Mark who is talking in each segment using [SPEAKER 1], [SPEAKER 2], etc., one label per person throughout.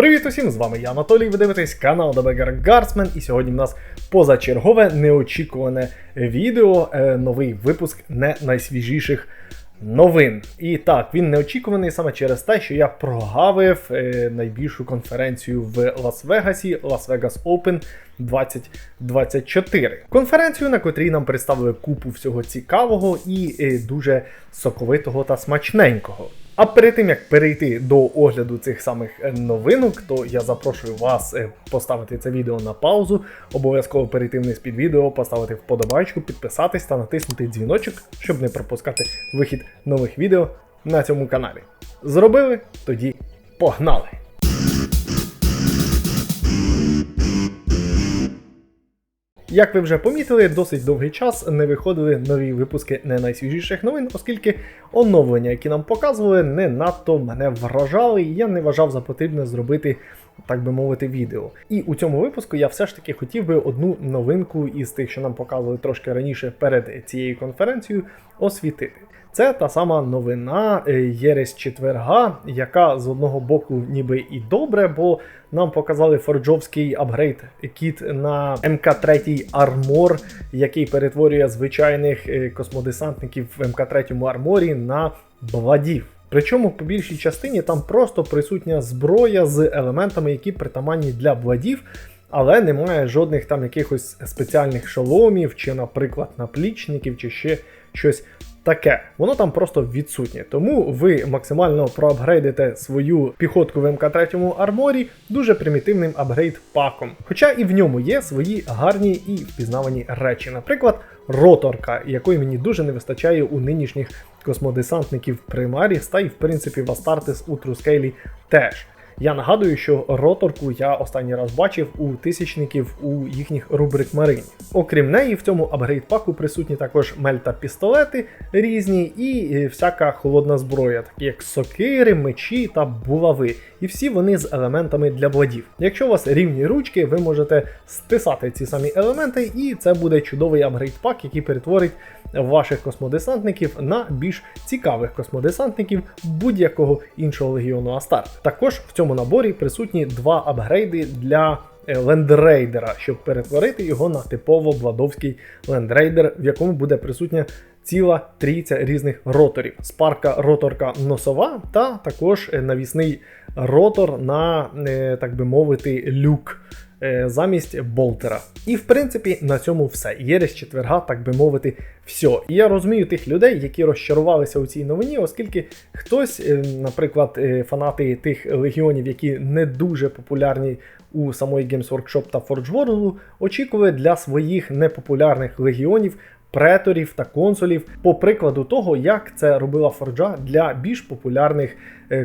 [SPEAKER 1] Привіт усім! З вами я Анатолій. Ви дивитесь канал Debagger Guardsman. І сьогодні в нас позачергове неочікуване відео, е, новий випуск не найсвіжіших новин. І так, він неочікуваний саме через те, що я прогавив е, найбільшу конференцію в Лас-Вегасі, Las Vegas Open 2024. Конференцію, на котрій нам представили купу всього цікавого і е, дуже соковитого та смачненького. А перед тим як перейти до огляду цих самих е, новинок, то я запрошую вас е, поставити це відео на паузу, обов'язково перейти вниз під відео, поставити вподобайку, підписатись та натиснути дзвіночок, щоб не пропускати вихід нових відео на цьому каналі. Зробили? Тоді погнали! Як ви вже помітили, досить довгий час не виходили нові випуски не найсвіжіших новин, оскільки оновлення, які нам показували, не надто мене вражали, і я не вважав за потрібне зробити, так би мовити, відео. І у цьому випуску я все ж таки хотів би одну новинку із тих, що нам показували трошки раніше перед цією конференцією, освітити. Це та сама новина е, Єресь четверга, яка з одного боку ніби і добре, бо нам показали форджовський апгрейд кіт на МК-3 Армор, який перетворює звичайних е, космодесантників в МК-3 арморі на бладів. Причому по більшій частині там просто присутня зброя з елементами, які притаманні для бладів. Але немає жодних там якихось спеціальних шоломів, чи, наприклад, наплічників, чи ще щось таке. Воно там просто відсутнє. Тому ви максимально проапгрейдите свою піхотку в МК3 арморі дуже примітивним апгрейд-паком. Хоча і в ньому є свої гарні і впізнавані речі. Наприклад, роторка, якої мені дуже не вистачає у нинішніх космодесантників Примаріс, та й в принципі в Астартес у Трускейлі теж. Я нагадую, що роторку я останній раз бачив у тисячників у їхніх рубрик Марині. Окрім неї, в цьому апгрейд паку присутні також мельта пістолети різні і е, всяка холодна зброя, такі як сокири, мечі та булави. І всі вони з елементами для бладів. Якщо у вас рівні ручки, ви можете стисати ці самі елементи, і це буде чудовий апгрейд пак, який перетворить ваших космодесантників на більш цікавих космодесантників будь-якого іншого легіону Астарт. Також в цьому наборі присутні два апгрейди для е, лендрейдера, щоб перетворити його на типово бладовський лендрейдер, в якому буде присутня ціла трійця різних роторів. Спарка роторка носова, та також е, навісний ротор на, е, так би мовити, люк. Е, Замість болтера. І в принципі на цьому все. Є четверга, так би мовити, все. І я розумію тих людей, які розчарувалися у цій новині, оскільки хтось, е, наприклад, е, фанати тих легіонів, які не дуже популярні у самої Games Workshop та Forge World, очікує для своїх непопулярних легіонів. Преторів та консулів, по прикладу того, як це робила Форджа для більш популярних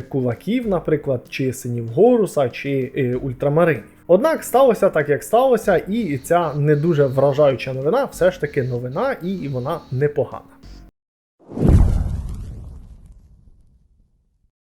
[SPEAKER 1] кулаків, наприклад, чи синів Горуса, чи ультрамаринів. Однак сталося так, як сталося, і ця не дуже вражаюча новина все ж таки новина, і вона непогана.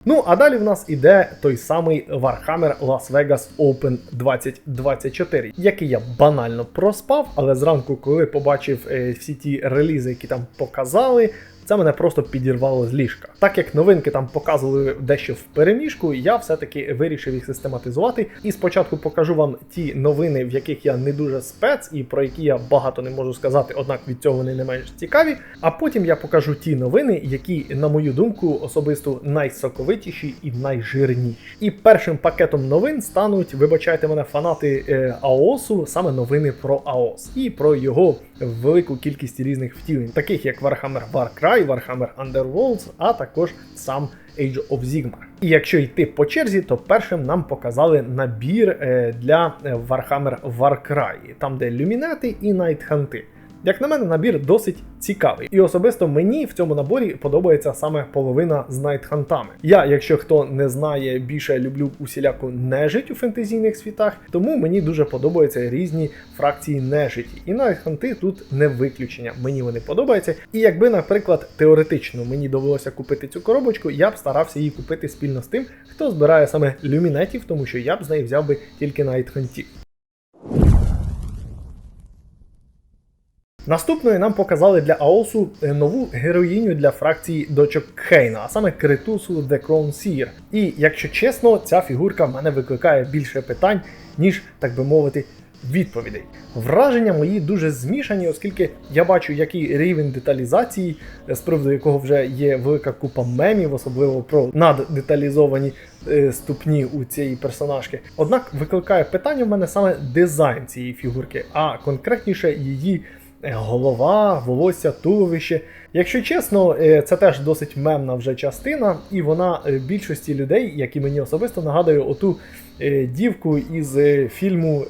[SPEAKER 1] Ну, а далі в нас іде той самий Warhammer Las Vegas Open 2024, який я банально проспав, але зранку, коли побачив е, всі ті релізи, які там показали. Це мене просто підірвало з ліжка. Так як новинки там показували дещо в переміжку, я все-таки вирішив їх систематизувати. І спочатку покажу вам ті новини, в яких я не дуже спец, і про які я багато не можу сказати, однак від цього вони не менш цікаві. А потім я покажу ті новини, які, на мою думку, особисто найсоковитіші і найжирніші. І першим пакетом новин стануть, вибачайте мене, фанати е, АОСу, саме новини про АОС і про його велику кількість різних втілень, таких як Warhammer Warcry, Warhammer Underworlds, а також сам Age of Sigmar. І якщо йти по черзі, то першим нам показали набір е, для е, Warhammer Warcry, там де люмінети і найтханти. Як на мене, набір досить цікавий. І особисто мені в цьому наборі подобається саме половина з найтхантами. Я, якщо хто не знає, більше люблю усіляку нежить у фентезійних світах, тому мені дуже подобаються різні фракції нежиті. І найтханти тут не виключення. Мені вони подобаються. І якби, наприклад, теоретично мені довелося купити цю коробочку, я б старався її купити спільно з тим, хто збирає саме люмінетів, тому що я б з неї взяв би тільки найтхантів. Наступною нам показали для Аосу е, нову героїню для фракції дочок Хейна, а саме Критусу The Crown Seer. І якщо чесно, ця фігурка в мене викликає більше питань, ніж, так би мовити, відповідей. Враження мої дуже змішані, оскільки я бачу, який рівень деталізації, з приводу якого вже є велика купа мемів, особливо про наддеталізовані е, ступні у цієї персонажки. Однак викликає питання в мене саме дизайн цієї фігурки, а конкретніше її. Е, Голова, волосся, туловище. Якщо чесно, е, це теж досить мемна вже частина, і вона е, більшості людей, як і мені особисто, нагадує оту дівку із фільму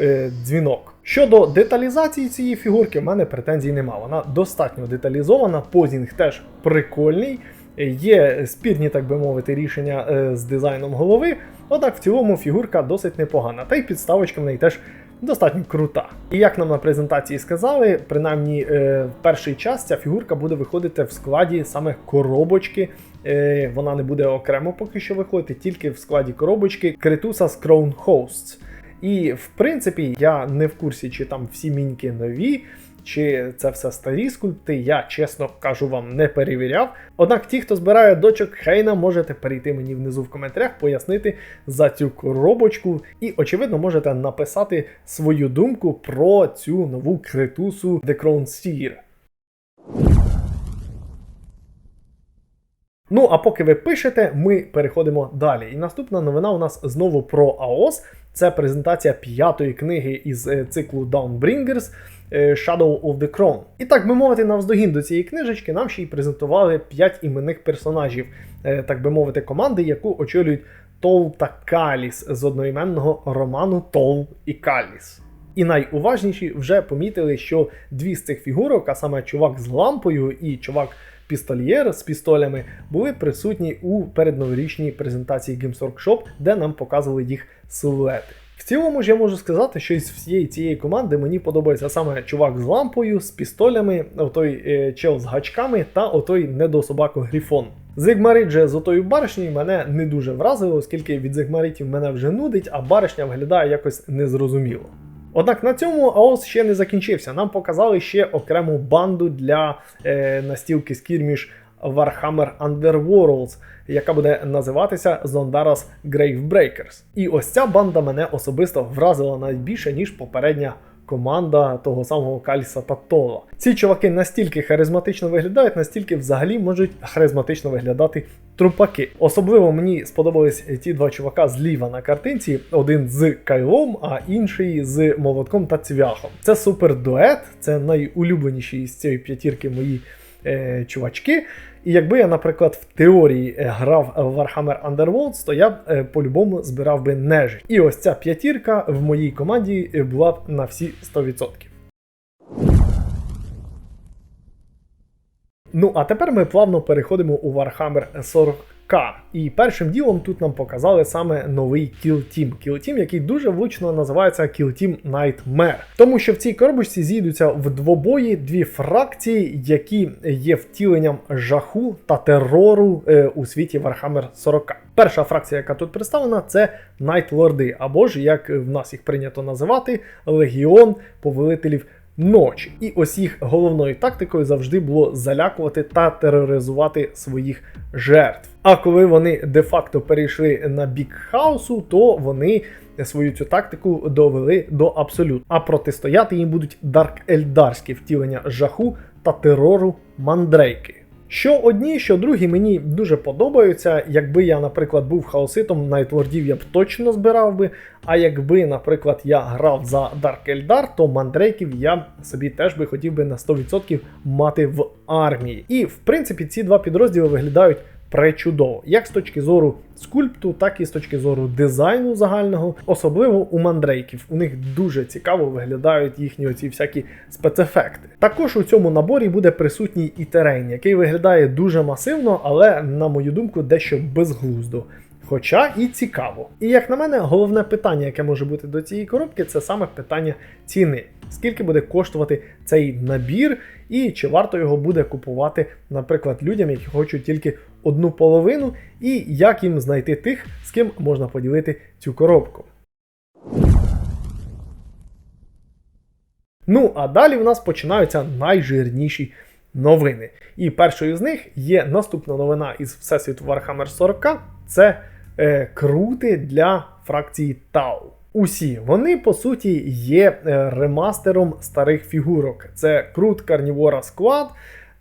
[SPEAKER 1] Дзвінок. Щодо деталізації цієї фігурки, в мене претензій нема. Вона достатньо деталізована, позінг теж прикольний. Є спірні, так би мовити, рішення з дизайном голови. Однак в цілому фігурка досить непогана, та й підставочка в неї теж достатньо крута. І як нам на презентації сказали, принаймні е, в перший час ця фігурка буде виходити в складі саме коробочки. Е, вона не буде окремо поки що виходити, тільки в складі коробочки Критуса з Crown Hosts. І в принципі, я не в курсі, чи там всі міньки нові, чи це все старі скульпти, я чесно кажу вам не перевіряв. Однак ті, хто збирає дочок Хейна, можете перейти мені внизу в коментарях, пояснити за цю коробочку. І, очевидно, можете написати свою думку про цю нову критусу The Crown Seer. Ну, а поки ви пишете, ми переходимо далі. І наступна новина у нас знову про АОС. Це презентація п'ятої книги із е, циклу Downbringers Shadow of the Crown. І так би мовити, навздогін до цієї книжечки нам ще й презентували 5 іменних персонажів, е, так би мовити, команди, яку очолюють Тол та Каліс з одноіменного роману Тол і Каліс. І найуважніші вже помітили, що дві з цих фігурок, а саме чувак з лампою і чувак пістольєр з пістолями, були присутні у передноворічній презентації Games Workshop, де нам показували їх силуети. В цілому ж я можу сказати, що із всієї цієї команди мені подобається саме чувак з лампою, з пістолями, отой е, чел з гачками та отой недособако Гріфон. Зигмарит же з отою баришнею мене не дуже вразило, оскільки від зигмаритів мене вже нудить, а баришня виглядає якось незрозуміло. Однак на цьому АОС ще не закінчився. Нам показали ще окрему банду для е, настілки скірміш Warhammer Underworlds, яка буде називатися Zondaras Gravebreakers. І ось ця банда мене особисто вразила навіть більше, ніж попередня команда того самого Кальса Татова. Ці чуваки настільки харизматично виглядають, настільки взагалі можуть харизматично виглядати трупаки. Особливо мені сподобались ті два чувака зліва на картинці: один з кайлом, а інший з молотком та цвяхом. Це супер дует, це найулюбленіші з цієї п'ятірки мої е, чувачки. І якби я, наприклад, в теорії е, грав в Warhammer Underworlds, то я б е, по-любому збирав би нежить. І ось ця п'ятірка в моїй команді е, була б на всі 100%. Ну, а тепер ми плавно переходимо у Warhammer 40K. І першим ділом тут нам показали саме новий Kill Team. Kill Team, який дуже влучно називається Kill Team Nightmare. Тому що в цій коробочці зійдуться в двобої дві фракції, які є втіленням жаху та терору е, у світі Warhammer 40. Перша фракція, яка тут представлена, це Найтлорди, або ж, як в нас їх прийнято називати, Легіон повелителів ночі. І ось їх головною тактикою завжди було залякувати та тероризувати своїх жертв. А коли вони де-факто перейшли на бік хаосу, то вони свою цю тактику довели до абсолюту. А протистояти їм будуть дарк ельдарські втілення жаху та терору мандрейки. Що одні, що другі мені дуже подобаються. Якби я, наприклад, був хаоситом, найтлордів я б точно збирав би. А якби, наприклад, я грав за Dark Eldar, то мандрейків я собі теж би хотів би на 100% мати в армії. І в принципі ці два підрозділи виглядають пречудово, як з точки зору скульпту, так і з точки зору дизайну загального, особливо у мандрейків. У них дуже цікаво виглядають їхні оці всякі спецефекти. Також у цьому наборі буде присутній і терен, який виглядає дуже масивно, але, на мою думку, дещо безглуздо. Хоча і цікаво. І як на мене, головне питання, яке може бути до цієї коробки, це саме питання ціни. Скільки буде коштувати цей набір, і чи варто його буде купувати, наприклад, людям, які хочуть тільки одну половину, і як їм знайти тих, з ким можна поділити цю коробку. Ну а далі в нас починаються найжирніші новини. І першою з них є наступна новина із Всесвіту Warhammer 40. Це е, крути для фракції Тау. Усі вони по суті є е, ремастером старих фігурок. Це крут Карнівора Squad,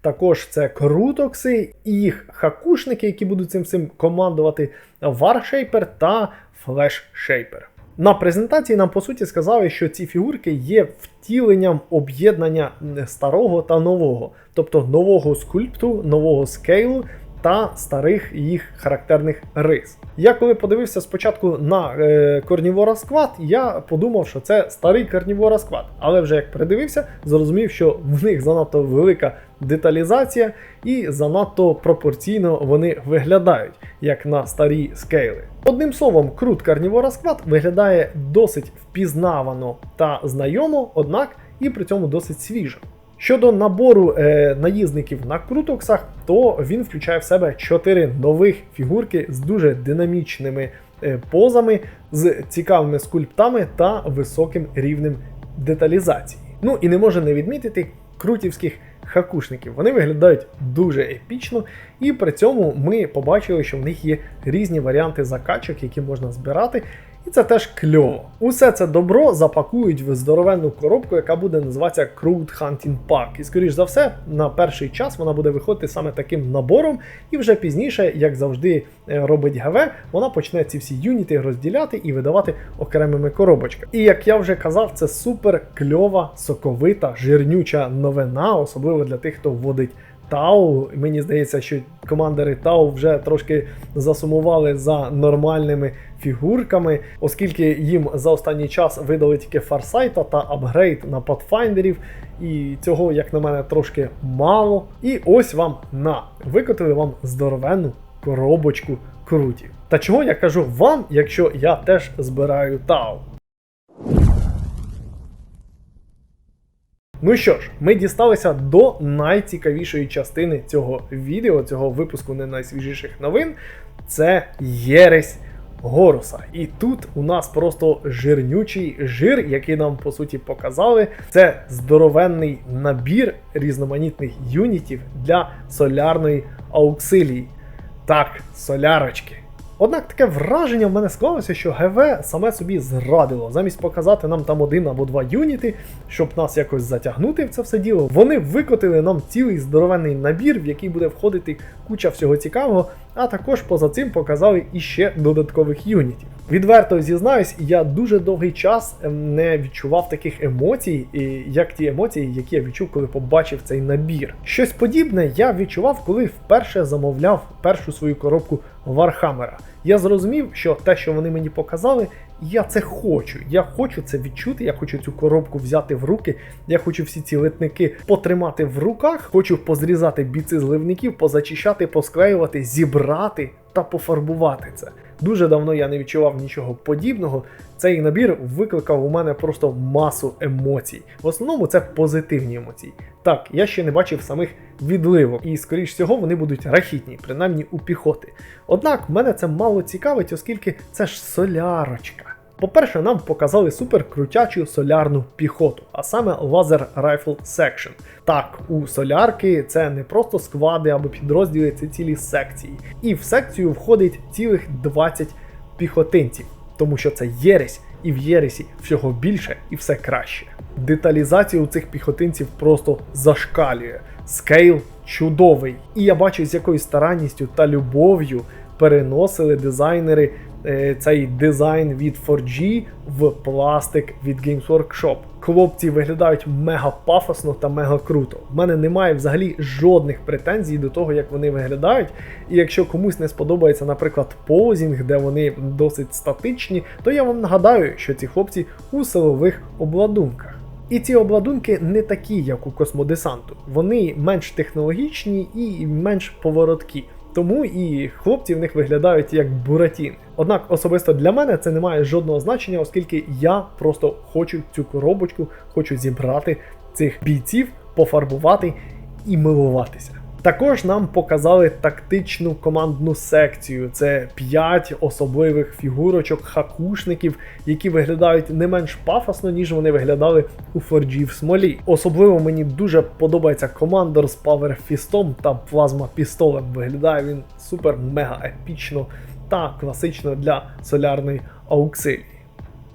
[SPEAKER 1] також це крутокси їх хакушники, які будуть цим всім командувати, Варшейпер та Флешшейпер. На презентації нам по суті сказали, що ці фігурки є втіленням об'єднання старого та нового, тобто нового скульпту, нового скейлу та старих їх характерних рис. Я коли подивився спочатку на е, Корнівора Сквад, я подумав, що це старий Корнівора Сквад. Але вже як придивився, зрозумів, що в них занадто велика деталізація і занадто пропорційно вони виглядають, як на старі скейли. Одним словом, крут Карнівора Сквад виглядає досить впізнавано та знайомо, однак і при цьому досить свіжо. Щодо набору е, наїзників на крутоксах, то він включає в себе 4 нових фігурки з дуже динамічними е, позами, з цікавими скульптами та високим рівнем деталізації. Ну і не можу не відмітити крутівських хакушників. Вони виглядають дуже епічно, і при цьому ми побачили, що в них є різні варіанти закачок, які можна збирати. І це теж кльово. Усе це добро запакують в здоровенну коробку, яка буде називатися Crude Hunting Pack. І скоріш за все, на перший час вона буде виходити саме таким набором, і вже пізніше, як завжди е, робить ГВ, вона почне ці всі юніти розділяти і видавати окремими коробочками. І як я вже казав, це супер кльова, соковита, жирнюча новина, особливо для тих, хто вводить. Тау, мені здається, що командери Тау вже трошки засумували за нормальними фігурками, оскільки їм за останній час видали тільки фарсайта та апгрейд на Pathfinderів, і цього, як на мене, трошки мало. І ось вам на викотили вам здоровенну коробочку крутів. Та чого я кажу вам, якщо я теж збираю Тау? Ну що ж, ми дісталися до найцікавішої частини цього відео, цього випуску не найсвіжіших новин. Це Єресь Горуса. І тут у нас просто жирнючий жир, який нам по суті показали. Це здоровенний набір різноманітних юнітів для солярної ауксилії. Так, солярочки. Однак таке враження в мене склалося, що ГВ саме собі зрадило. Замість показати нам там один або два юніти, щоб нас якось затягнути в це все діло, вони викотили нам цілий здоровенний набір, в який буде входити куча всього цікавого, а також поза цим показали іще додаткових юнітів. Відверто зізнаюсь, я дуже довгий час ем, не відчував таких емоцій, як ті емоції, які я відчув, коли побачив цей набір. Щось подібне я відчував, коли вперше замовляв першу свою коробку Вархаммера. Я зрозумів, що те, що вони мені показали, я це хочу. Я хочу це відчути. Я хочу цю коробку взяти в руки. Я хочу всі ці литники потримати в руках. Хочу позрізати біци з ливників, позачищати, посклеювати, зібрати та пофарбувати це. Дуже давно я не відчував нічого подібного. Цей набір викликав у мене просто масу емоцій. В основному це позитивні емоції. Так, я ще не бачив самих відливок, і скоріш всього вони будуть рахітні, принаймні у піхоти. Однак мене це мало цікавить, оскільки це ж солярочка. По-перше, нам показали супер крутячу солярну піхоту, а саме Laser Rifle Section. Так, у солярки це не просто сквади або підрозділи, це цілі секції. І в секцію входить цілих 20 піхотинців, тому що це єресь, і в єресі всього більше і все краще. Деталізація у цих піхотинців просто зашкалює. Скейл чудовий. І я бачу, з якою старанністю та любов'ю переносили дизайнери цей дизайн від 4G в пластик від Games Workshop. Хлопці виглядають мега пафосно та мега круто. У мене немає взагалі жодних претензій до того, як вони виглядають. І якщо комусь не сподобається, наприклад, позінг, де вони досить статичні, то я вам нагадаю, що ці хлопці у силових обладунках. І ці обладунки не такі, як у космодесанту. Вони менш технологічні і менш повороткі. Тому і хлопці в них виглядають як буратіни. Однак особисто для мене це не має жодного значення, оскільки я просто хочу цю коробочку, хочу зібрати цих бійців, пофарбувати і милуватися. Також нам показали тактичну командну секцію. Це 5 особливих фігурочок, хакушників, які виглядають не менш пафосно, ніж вони виглядали у Форджі в смолі. Особливо мені дуже подобається командор з паверфістом та плазма-пістолем. Виглядає він супер мега епічно та класично для солярної ауксилії.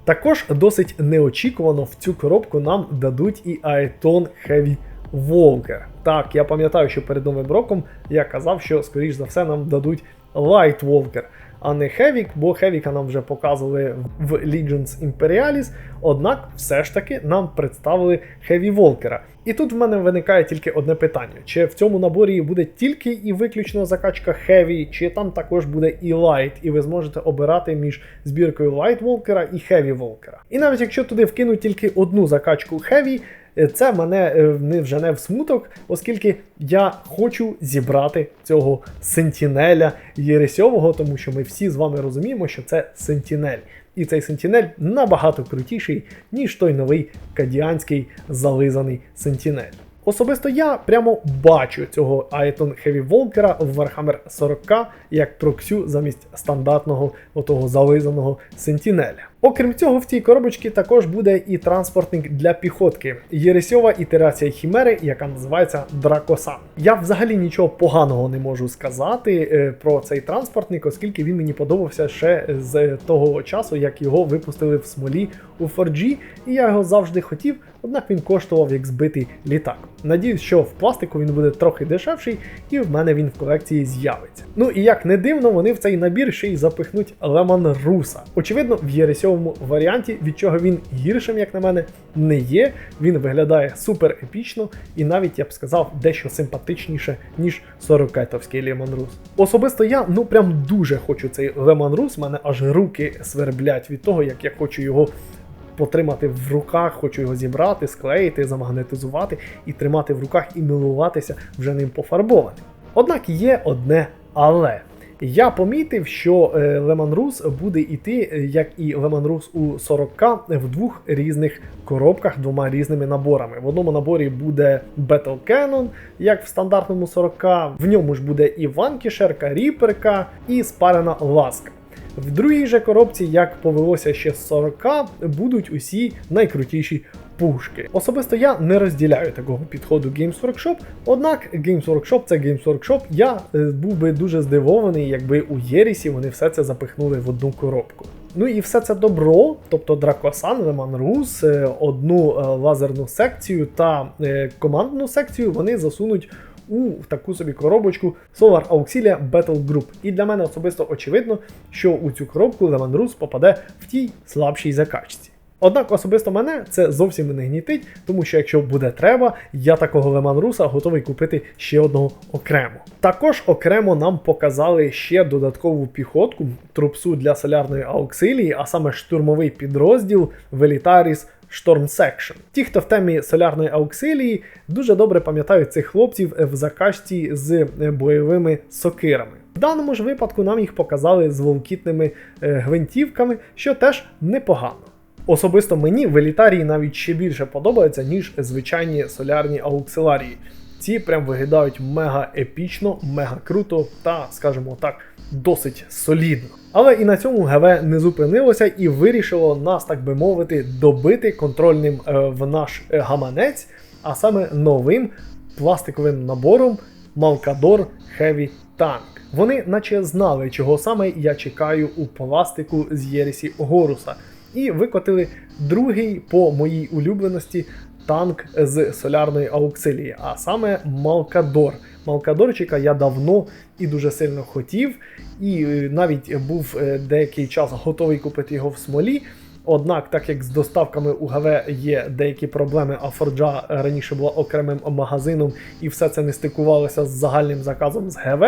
[SPEAKER 1] Також досить неочікувано в цю коробку нам дадуть і Aeton Heavy Walker. Так, я пам'ятаю, що перед новим роком я казав, що скоріш за все нам дадуть Light Walker, а не Hevik, бо Хевіка нам вже показували в Legions Imperialis, однак все ж таки нам представили Heavy Walker. І тут в мене виникає тільки одне питання: чи в цьому наборі буде тільки і виключно закачка Heavy, чи там також буде і Light, і ви зможете обирати між збіркою Light Walker і Heavy Walker. І навіть якщо туди вкинуть тільки одну закачку е, це мене е, не вжене в смуток, оскільки я хочу зібрати цього сентінеля Єресьового, тому що ми всі з вами розуміємо, що це сентінель. І цей сентінель набагато крутіший, ніж той новий кадіанський зализаний сентінель. Особисто я прямо бачу цього Aeton Heavy Walker в Warhammer 40 як проксю замість стандартного отого зализаного сентінеля. Окрім цього, в цій коробочці також буде і транспортник для піхотки. Єресьова ітерація Хімери, яка називається Дракосан. Я взагалі нічого поганого не можу сказати е, про цей транспортник, оскільки він мені подобався ще з того часу, як його випустили в смолі у 4G, і я його завжди хотів, однак він коштував як збитий літак. Надіюсь, що в пластику він буде трохи дешевший, і в мене він в колекції з'явиться. Ну і як не дивно, вони в цей набір ще й запихнуть Леман Руса. Очевидно, в Єресьовому варіанті, від чого він гіршим, як на мене, не є. Він виглядає супер епічно і навіть я б сказав дещо симпатичніше, ніж 40-кетовський Леман Рус. Особисто я ну прям дуже хочу цей Леман Рус, мене аж руки сверблять від того, як я хочу його потримати в руках, хочу його зібрати, склеїти, замагнетизувати і тримати в руках і милуватися вже ним пофарбованим. Однак є одне але. Я помітив, що Леман Рус буде йти, е, як і Леман Рус у 40К, в двох різних коробках, двома різними наборами. В одному наборі буде Battle Cannon, як в стандартному 40К, в ньому ж буде і Ванкішерка, Ріперка, і спарена ласка. В другій же коробці, як повелося ще з 40, будуть усі найкрутіші пушки. Особисто я не розділяю такого підходу Games Workshop, однак Games Workshop це Games Workshop. Я е, був би дуже здивований, якби у Єрісі вони все це запихнули в одну коробку. Ну і все це добро, тобто Дракосан, Леман Рус, е, одну е, лазерну секцію та командну секцію вони засунуть у таку собі коробочку Solar Auxilia Battle Group. І для мене особисто очевидно, що у цю коробку Леман Рус попаде в тій слабшій закачці. Однак особисто мене це зовсім не гнітить, тому що якщо буде треба, я такого Леман Руса готовий купити ще одного окремо. Також окремо нам показали ще додаткову піхотку трупсу для солярної ауксилії, а саме штурмовий підрозділ Велітаріс Storm Section. Ті, хто в темі солярної ауксилії, дуже добре пам'ятають цих хлопців в закачці з бойовими сокирами. В даному ж випадку нам їх показали з волкітними е, гвинтівками, що теж непогано. Особисто мені в елітарії навіть ще більше подобається, ніж звичайні солярні ауксиларії. Ці прям виглядають мега епічно, мега круто та, скажімо так, досить солідно. Але і на цьому ГВ не зупинилося і вирішило нас, так би мовити, добити контрольним е, в наш е, гаманець, а саме новим пластиковим набором Malkador Heavy Tank. Вони наче знали, чого саме я чекаю у пластику з Єрісі Горуса. І викотили другий по моїй улюбленості танк з солярної ауксилії, а саме Малкадор. Малкадорчика я давно і дуже сильно хотів, і е, навіть був е, деякий час готовий купити його в смолі. Однак, так як з доставками у ГВ є деякі проблеми, а Форджа раніше була окремим магазином, і все це не стикувалося з загальним заказом з ГВ,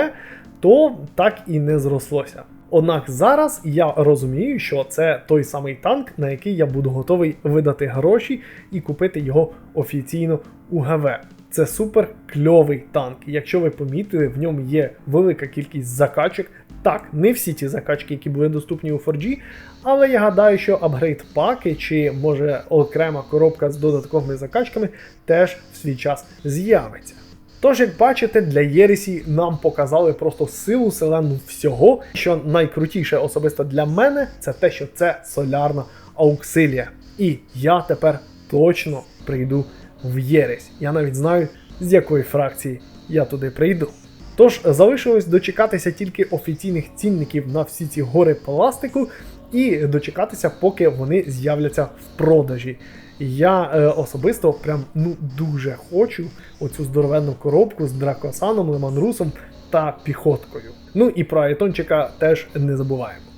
[SPEAKER 1] то так і не зрослося. Однак зараз я розумію, що це той самий танк, на який я буду готовий видати гроші і купити його офіційно у ГВ. Це супер кльовий танк. Якщо ви помітили, в ньому є велика кількість закачок. Так, не всі ті закачки, які були доступні у 4G, але я гадаю, що апгрейд паки чи може окрема коробка з додатковими закачками теж в свій час з'явиться. Тож, як бачите, для Єресі нам показали просто силу селену всього, що найкрутіше особисто для мене, це те, що це солярна ауксилія. І я тепер точно прийду в Єресь. Я навіть знаю, з якої фракції я туди прийду. Тож залишилось дочекатися тільки офіційних цінників на всі ці гори пластику і дочекатися, поки вони з'являться в продажі. Я е, особисто прям ну дуже хочу оцю здоровенну коробку з дракосаном, леманрусом та піхоткою. Ну і про Айтончика теж не забуваємо.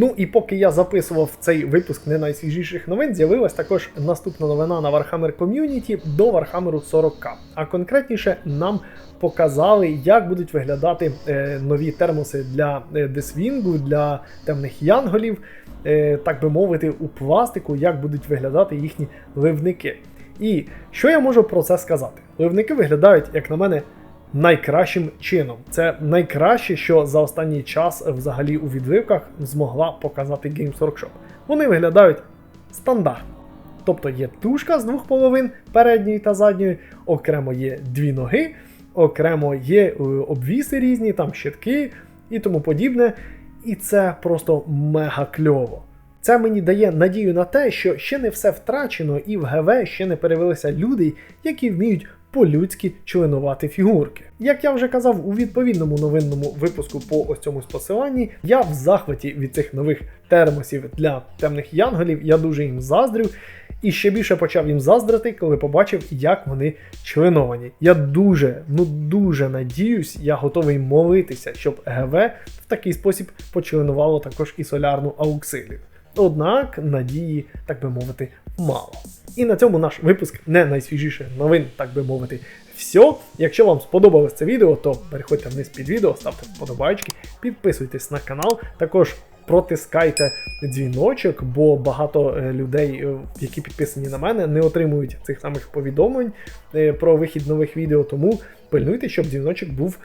[SPEAKER 1] Ну і поки я записував цей випуск не найсвіжіших новин, з'явилась також наступна новина на Warhammer Community до Warhammer 40K. А конкретніше нам показали, як будуть виглядати е, нові термоси для е, десвінгу, для темних янголів, е, так би мовити, у пластику, як будуть виглядати їхні ливники. І що я можу про це сказати? Ливники виглядають, як на мене, найкращим чином. Це найкраще, що за останній час взагалі у відливках змогла показати Games Workshop. Вони виглядають стандартно. Тобто є тушка з двох половин передньої та задньої, окремо є дві ноги, окремо є е, обвіси різні, там щитки і тому подібне. І це просто мега кльово. Це мені дає надію на те, що ще не все втрачено, і в ГВ ще не перевелися люди, які вміють по-людськи членувати фігурки. Як я вже казав у відповідному новинному випуску по ось цьому посиланні, я в захваті від цих нових термосів для темних янголів, я дуже їм заздрю. І ще більше почав їм заздрити, коли побачив, як вони членовані. Я дуже, ну дуже надіюсь, я готовий молитися, щоб ГВ в такий спосіб почленувало також і солярну ауксилію. Однак надії, так би мовити, мало. І на цьому наш випуск не найсвіжіших новин, так би мовити, все. Якщо вам сподобалось це відео, то переходьте вниз під відео, ставте вподобайки, підписуйтесь на канал. Також протискайте дзвіночок, бо багато е, людей, е, які підписані на мене, не отримують цих самих повідомлень е, про вихід нових відео. Тому пильнуйте, щоб дзвіночок був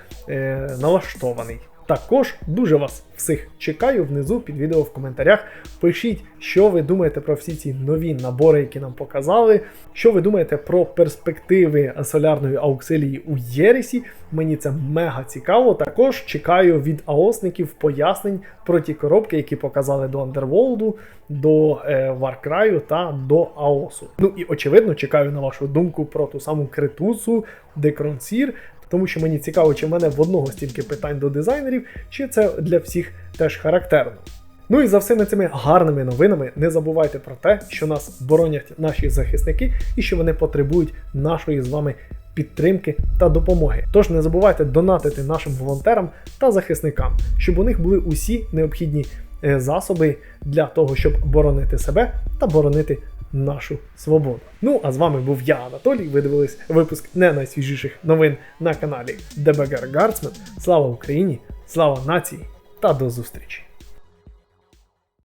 [SPEAKER 1] налаштований. Також дуже вас всіх чекаю внизу під відео в коментарях. Пишіть, що ви думаєте про всі ці нові набори, які нам показали. Що ви думаєте про перспективи солярної ауксилії у Єресі? Мені це мега цікаво. Також чекаю від аосників пояснень про ті коробки, які показали до Underworld, до е, Warcry та до Аосу. Ну і очевидно, чекаю на вашу думку про ту саму критусу, Декронсір тому що мені цікаво, чи в мене в одного стільки питань до дизайнерів, чи це для всіх теж характерно. Ну і за всіми цими гарними новинами не забувайте про те, що нас боронять наші захисники і що вони потребують нашої з вами підтримки та допомоги. Тож не забувайте донатити нашим волонтерам та захисникам, щоб у них були усі необхідні е, засоби для того, щоб боронити себе та боронити нашу свободу. Ну а з вами був я, Анатолій. Ви дивились випуск не найсвіжіших новин на каналі ДБГР Гарцмен. Слава Україні! Слава нації та до зустрічі!